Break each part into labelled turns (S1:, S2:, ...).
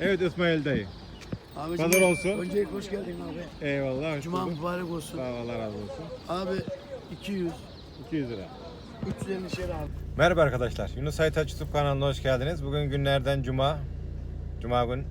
S1: Evet İsmail dayı.
S2: Abicim,
S1: Pazar olsun.
S2: Öncelikle hoş geldin abi.
S1: Eyvallah. hoş
S2: Cuma
S1: bulduk.
S2: mübarek olsun.
S1: Sağ ol Allah razı olsun.
S2: Abi 200,
S1: 200 lira.
S2: 350 şey abi.
S1: Merhaba arkadaşlar. Yunus Aytaç YouTube kanalına hoş geldiniz. Bugün günlerden cuma. Cuma gün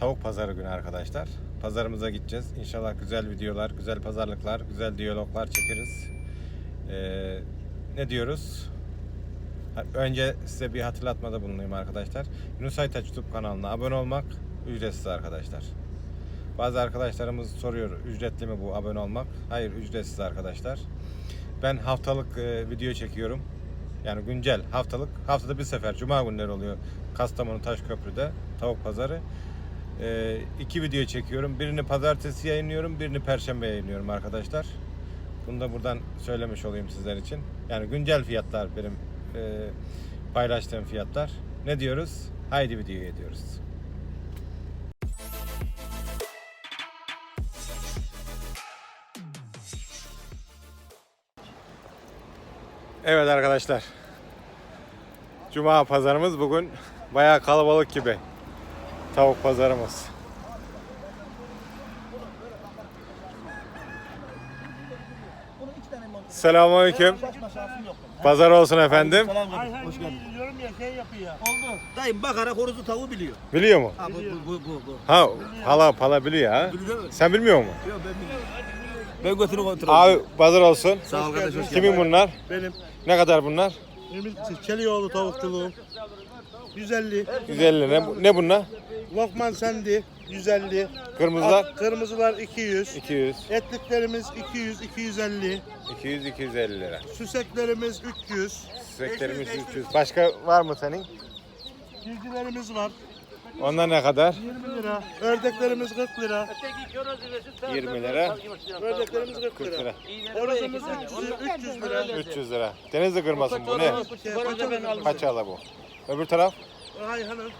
S1: tavuk pazarı günü arkadaşlar. Pazarımıza gideceğiz. İnşallah güzel videolar, güzel pazarlıklar, güzel diyaloglar çekeriz. Ee, ne diyoruz? Önce size bir hatırlatmada bulunayım arkadaşlar. Yunus Aytaç YouTube kanalına abone olmak ücretsiz arkadaşlar. Bazı arkadaşlarımız soruyor ücretli mi bu abone olmak? Hayır ücretsiz arkadaşlar. Ben haftalık e, video çekiyorum. Yani güncel haftalık. Haftada bir sefer cuma günleri oluyor. Kastamonu Taşköprü'de tavuk pazarı. E, iki video çekiyorum. Birini pazartesi yayınlıyorum, birini perşembe yayınlıyorum arkadaşlar. Bunu da buradan söylemiş olayım sizler için. Yani güncel fiyatlar benim e, paylaştığım fiyatlar. Ne diyoruz? Haydi videoya diyoruz. Evet arkadaşlar. Cuma pazarımız bugün bayağı kalabalık gibi. Tavuk pazarımız. Selamünaleyküm. Pazar olsun efendim.
S3: Hoş geldin. Diyorum ya şey yapıyor.
S2: Oldu. Dayım bakara horozu tavuğu biliyor.
S1: Biliyor mu?
S2: Ha bu bu bu bu. bu.
S1: Ha, hala pala biliyor ha.
S2: Biliyor?
S1: Sen bilmiyor musun?
S2: Yok ben biliyorum. Ben götürü kontrol
S1: Abi pazar olsun.
S2: Sağ ol kardeş hoş geldin.
S1: Kimin bunlar?
S3: Benim
S1: Ne kadar bunlar?
S3: Emir Çelioğlu tavukçuluğum. 150.
S1: 150 ne, ne bunlar?
S3: Lokman Sendi 150.
S1: Kırmızılar
S3: At- Kırmızılar 200.
S1: 200.
S3: Etliklerimiz 200 250.
S1: 200 250 lira.
S3: Süseklerimiz 300.
S1: Süreklerimiz 300. Başka var mı senin?
S3: Civcivlerimiz var
S1: Onlar ne kadar?
S3: 20 lira. Ördeklerimiz 40 lira.
S1: 20 lira.
S3: Ördeklerimiz 40
S1: 40
S3: lira.
S1: lira.
S3: Horozumuz 300, 300 lira.
S1: 300 lira. Denizli kırmasın bu ne? Kaç ala bu? Öbür taraf?
S3: Hay hanım.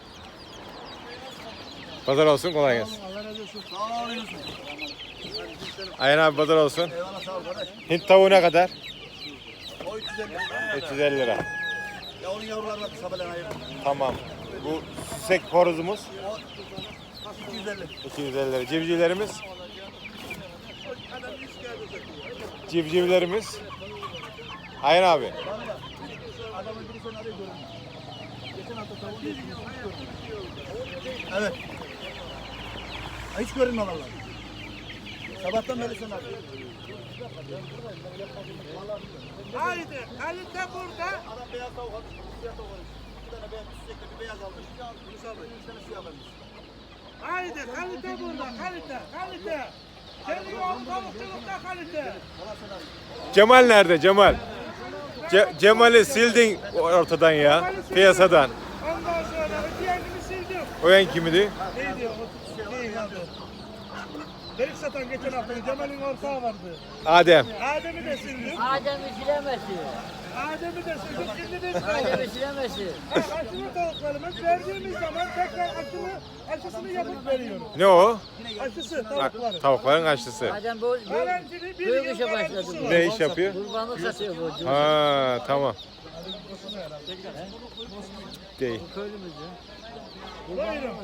S1: Pazar olsun kolay gelsin.
S3: Allah razı olsun.
S2: Sağ ol Yusuf.
S1: Ayhan abi pazar olsun.
S2: Eyvallah sağ ol kardeş.
S1: Hint tavuğu ne kadar?
S2: O 350.
S1: 350 lira.
S2: Ya onun yavruları var sabahleyin ayırdım.
S1: Tamam. Bu süsek horozumuz
S2: O 250.
S1: 250 lira. Civcivlerimiz? Civcivlerimiz? Ayhan abi.
S2: Adamın biri seni arıyor görünüyor. Geçen hafta tavuğu yedim. Evet. Ha, Hiç görünmüyor valla. Sabahtan beri seni arıyor.
S3: Haydi kalite burada.
S2: Adam beyaz tavuk almış, siyah tavuk almış. Bir tane beyaz, bir sürekli bir beyaz almış. Yunus abi, üç tane siyah almış.
S3: Haydi kalite burada kalite kalite. Çelioğlu tavukçulukta kalite.
S1: Cemal nerede Cemal? Ce- Cemal'i sildin ortadan ya. Piyasadan.
S3: Ondan sonra diğerini sildim.
S1: O en kimidi?
S3: Neydi o? Delik satan geçen hafta Cemal'in ortağı vardı.
S1: Adem.
S3: Adem'i de sildim.
S4: Adem'i silemesi.
S3: Adem'i de sildim. Şimdi de sildim.
S4: Adem'i silemesi.
S3: Aşılı tavuklarımız verdiğimiz zaman tekrar aşılı, aşısını yapıp veriyoruz.
S1: Ne o?
S3: Aşısı tavukları.
S1: Tavukların aşçısı.
S4: Adem bu, bu
S3: Garantili bir
S4: büyük
S3: yıl
S4: işe başladı.
S3: garantisi.
S1: Ne iş yapıyor?
S4: kurbanlık satıyor bu.
S1: Ha tamam. Değil.
S4: Köylümüzü.
S3: Buyurun.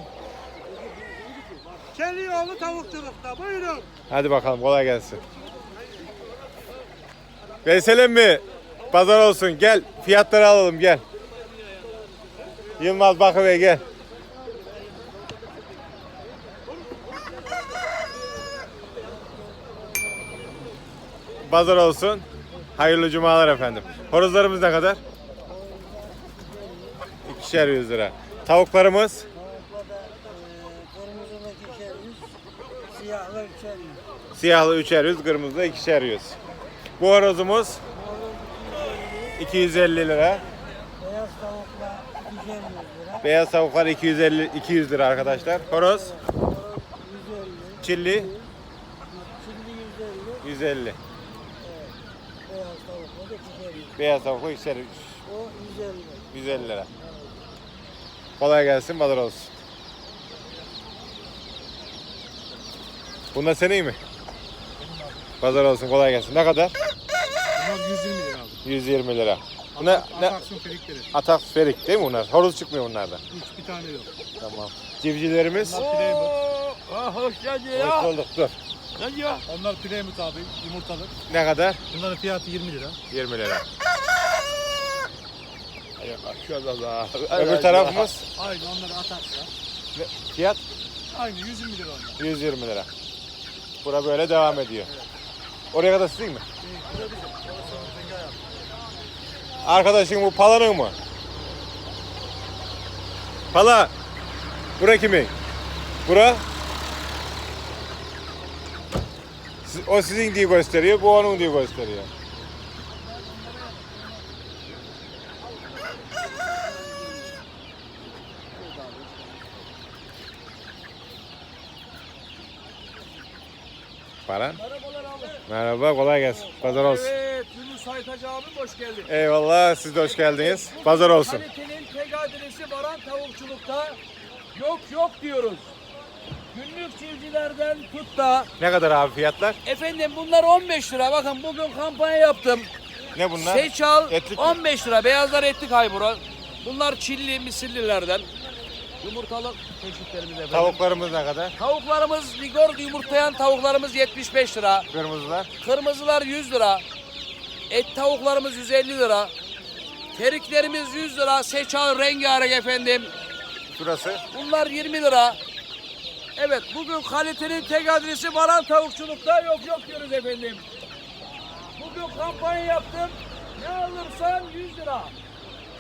S3: Çelioğlu tavukçulukta. Buyurun.
S1: Hadi bakalım kolay gelsin. Veselem mi? Pazar olsun gel. Fiyatları alalım gel. Yılmaz Bakıbey gel. Pazar olsun. Hayırlı cumalar efendim. Horozlarımız ne kadar? İkişer yüz lira. Tavuklarımız
S4: Kırmızılı ikişer yüz, siyahlı üçer yüz.
S1: Siyahlı üçer yüz, kırmızı ikişer yüz. Bu horozumuz 250 lira.
S4: Beyaz tavukla ikişer yüz lira.
S1: Beyaz tavuklar 250 200 lira arkadaşlar. Horoz çilli
S4: Şimdi 150,
S1: 150.
S4: beyaz tavukla da ikişer yüz.
S1: Beyaz tavuklu ikişer yüz.
S4: O 150.
S1: 150 lira. Kolay gelsin, pazar olsun. Bunlar senin mi? Pazar olsun, kolay gelsin. Ne kadar?
S3: Bunlar 120 lira abi.
S1: 120 lira. Ne, ne?
S3: Ataksın frikleri.
S1: Atak ferik değil mi bunlar? Horoz çıkmıyor bunlardan.
S3: Hiç bir tane yok.
S1: Tamam. Civcivlerimiz.
S3: Plymouth.
S5: Ah, hoş geldin
S1: Hoş
S5: ya.
S1: bulduk. Dur.
S5: Ne diyor?
S3: Onlar Plymouth abi yumurtalı.
S1: Ne kadar?
S3: Bunların fiyatı 20 lira.
S1: 20 lira.
S5: Ay maşallah.
S1: Öbür tarafımız
S3: Aynı onlar ataksa.
S1: fiyat
S3: Aynı 120 lira onlar.
S1: 120 lira. Bura böyle devam ediyor. Oraya kadar sizin mi? Arkadaşın bu palanın mı? Pala. Bura kimin? Bura? O sizin diye gösteriyor, bu onun diye gösteriyor. Paran? Merhaba, kolay gelsin. Pazar olsun.
S5: Evet, Yunus Haytacı abim hoş geldin.
S1: Eyvallah, siz de hoş geldiniz. Pazar olsun.
S5: Kalitenin tek adresi Baran Tavukçuluk'ta yok yok diyoruz. Günlük çiftçilerden tut da
S1: Ne kadar abi fiyatlar?
S5: efendim bunlar 15 lira. Bakın bugün kampanya yaptım.
S1: Ne bunlar?
S5: Seçal
S1: Etlik mi?
S5: 15 lira. Beyazlar etlik haybura. Bunlar çilli misillilerden. Yumurtalık çeşitlerimiz efendim.
S1: Tavuklarımız ne kadar?
S5: Tavuklarımız ligor yumurtlayan tavuklarımız 75 lira.
S1: Kırmızılar.
S5: Kırmızılar 100 lira. Et tavuklarımız 150 lira. Teriklerimiz 100 lira. Seçal rengarenk efendim.
S1: Şurası.
S5: Bunlar 20 lira. Evet bugün kalitenin tek adresi Baran Tavukçuluk'ta yok yok diyoruz efendim. Bugün kampanya yaptım. Ne alırsan 100 lira.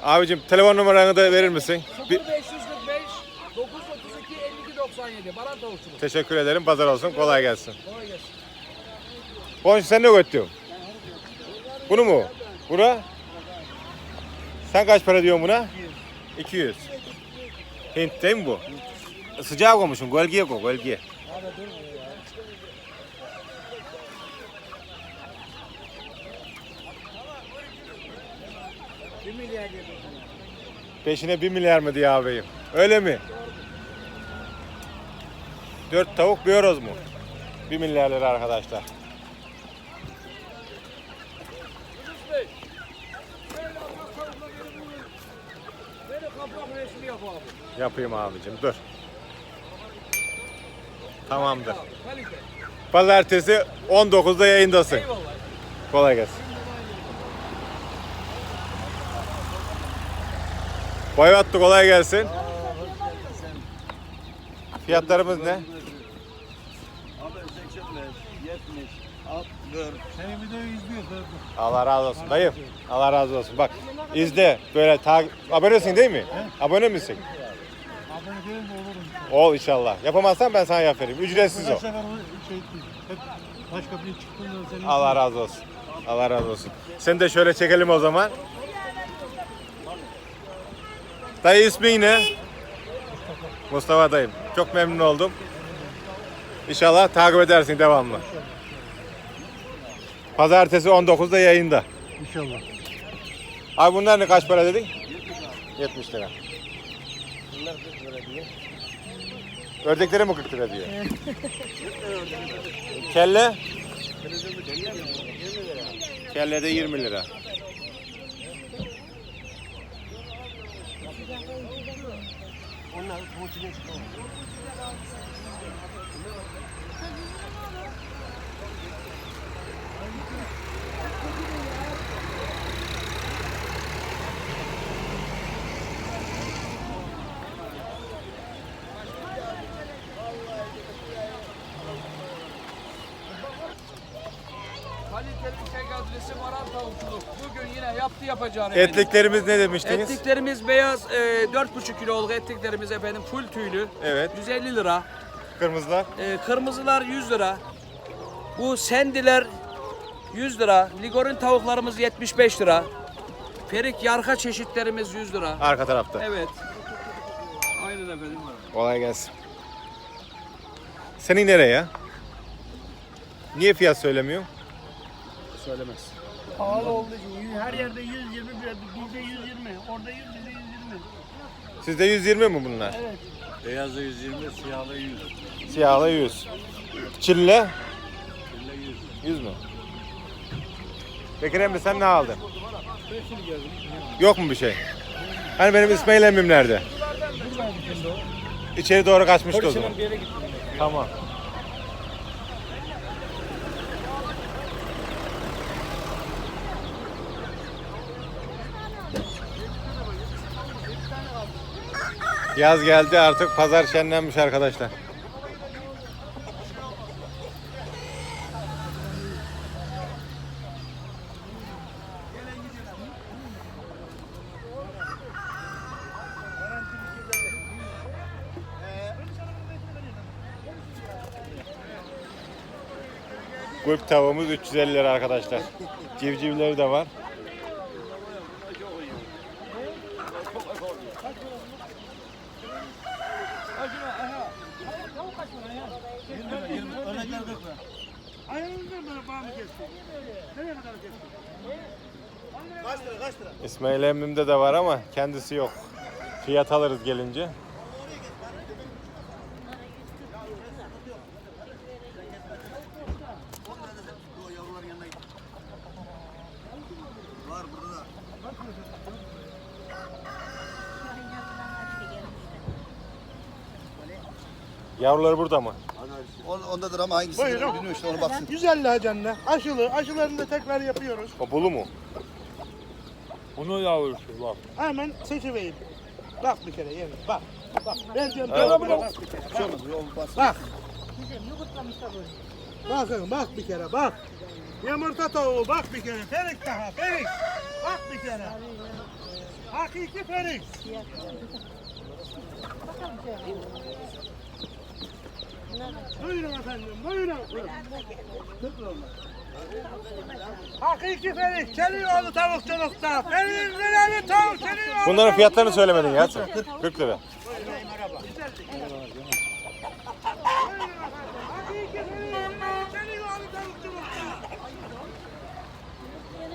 S1: Abicim telefon numaranı da verir misin? Bir...
S5: 0545 932 52 97 Baran Tavukçuluk.
S1: Teşekkür ederim. Pazar olsun. Kolay gelsin.
S5: Kolay gelsin.
S1: Bonş sen ne götürüyorsun? Bunu mu? Bura? Sen kaç para diyorsun buna? 200. Hint değil mi bu? Sıcağı koymuşsun. Gölgeye koy. Gölgeye. Peşine 1 milyar mı diye ağabeyim? Öyle mi? 4 tavuk bir horoz mu? 1 milyar lira arkadaşlar. Yapayım abicim dur. Tamamdır. Pazartesi 19'da yayındasın. Kolay gelsin. Boyattı kolay gelsin. Fiyatlarımız ne?
S2: Abi 85, 70, 60,
S3: Senin videoyu izliyoruz.
S1: Allah razı olsun dayım. Allah razı olsun. Bak izle böyle takip abonesin değil mi? Abone misin?
S3: Abone değilim de olurum.
S1: Ol inşallah. Yapamazsan ben sana yap vereyim. Ücretsiz o.
S3: Şey. Hep başka biri çıktığında senin
S1: Allah razı olsun. Allah razı olsun. Seni de şöyle çekelim o zaman. Dayı ismin ne? Mustafa dayım. Çok memnun oldum. İnşallah takip edersin devamlı. Pazartesi 19'da yayında.
S3: İnşallah.
S1: Abi bunlar ne kaç para dedin? 70 lira. Ördekleri mi 40 lira diyor? Kelle? Kelle de 20 lira.
S2: Onlar çıkıyor.
S5: Kalitenin tek adresi Baran Tavukçuluk. Bugün yine yaptı yapacağını.
S1: Etliklerimiz ne demiştiniz?
S5: Etliklerimiz beyaz e, 4,5 kiloluk etliklerimiz efendim full tüylü.
S1: Evet.
S5: 150 lira.
S1: Kırmızılar.
S5: E, kırmızılar 100 lira. Bu sendiler 100 lira. Ligorin tavuklarımız 75 lira. Ferik yarka çeşitlerimiz 100 lira.
S1: Arka tarafta.
S5: Evet. Aynen efendim.
S1: Kolay gelsin. Senin nereye? Niye fiyat söylemiyor?
S5: Söylemez.
S4: Pahalı olduğu için her yerde 120 lira, bizde 120, orada 100, bizde 120.
S1: Sizde 120 mi bunlar?
S2: Beyazı 120, siyahı 100.
S1: Siyahlı 100. Çille? 100 mü? Bekir emmi sen ne aldın? Yok mu bir şey? Hani benim İsmail emmim nerede? İçeri doğru kaçmıştı o zaman. Tamam. Yaz geldi artık pazar şenlenmiş arkadaşlar. Gulp tavuğumuz 350 lira arkadaşlar. Civcivleri de var.
S3: Ayağınızdan böyle bağımı kestim. Nereye kadar kestim?
S2: Kaç lira kaç lira?
S1: İsmail emmimde de var ama kendisi yok. Fiyat alırız gelince.
S2: O yavruların yanına git. Var burada da.
S1: Yavruları burada mı?
S2: On, ondadır ama hangisi
S3: Buyurun.
S2: bilmiyorum işte onu baksın.
S3: 150 hacanla aşılı. Aşılarını da tekrar yapıyoruz.
S1: O bulu mu?
S5: Bunu yavrusu bak.
S3: Hemen seçiveyim. Bak bir kere yemin. Bak. Bak. Ben diyorum.
S1: Evet.
S3: Bak, bak bir kere.
S2: Şey olmaz. Yol bassın.
S3: Bak. Bakın bak bir kere bak. Yumurta tavuğu bak bir kere. Ferik daha ferik. Bak bir kere. Hakiki ferik. Buyurun efendim buyurun. Hakiki ferik. Çelioğlu tavukçulukta. Ferik veren tavuk Çelioğlu.
S1: Bunların fiyatlarını söylemedin ya sen. 40 lira.
S3: Hakiki ferik. Çelioğlu tavukçulukta.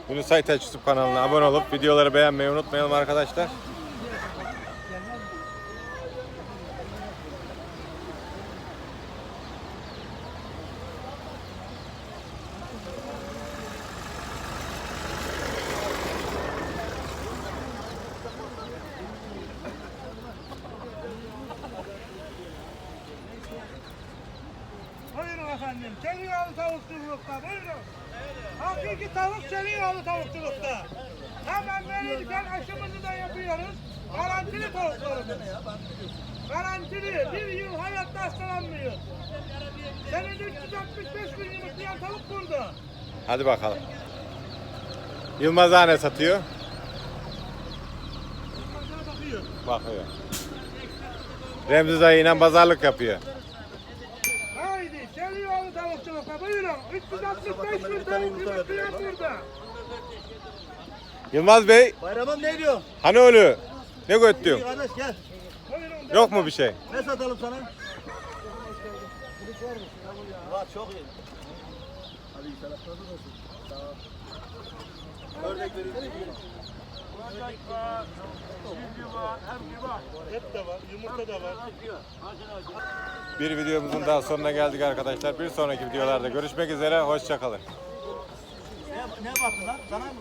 S1: Yunus Aytaç YouTube kanalına abone olup videoları beğenmeyi unutmayalım arkadaşlar.
S3: Buyurun efendim. Çelioğlu tavukçulukta. Buyurun. Hakiki tavuk Çelioğlu tavukçulukta. Hemen verirken aşımızı da yapıyoruz. Garantili tavuklarımız. Garantili. Bir yıl hayatta hastalanmıyor. Senede 365 gün yumurtlayan tavuk burada.
S1: Hadi bakalım. Yılmaz Ağa ne satıyor?
S3: Sana bakıyor.
S1: Bakıyor. Remzi dayıyla pazarlık yapıyor.
S3: Haydi Çelioğlu tavukçulukta. Buyurun. 365 gün yumurtlayan burada.
S1: Yılmaz Bey
S2: Bayramım ne diyor?
S1: hani ölü? Ne
S2: İyi
S1: götürüyorsun?
S2: kardeş gel.
S1: Yok mu bir şey?
S2: Ne satalım sana? Var çok iyi. Hadi iyi tarafta olsun. Sağ ol. Ördek vereyim.
S3: Et de var, yumurta da var.
S1: Bir videomuzun daha sonuna geldik arkadaşlar. Bir sonraki videolarda görüşmek üzere. Hoşçakalın.
S2: Ne, ne baktın lan? Sana mı?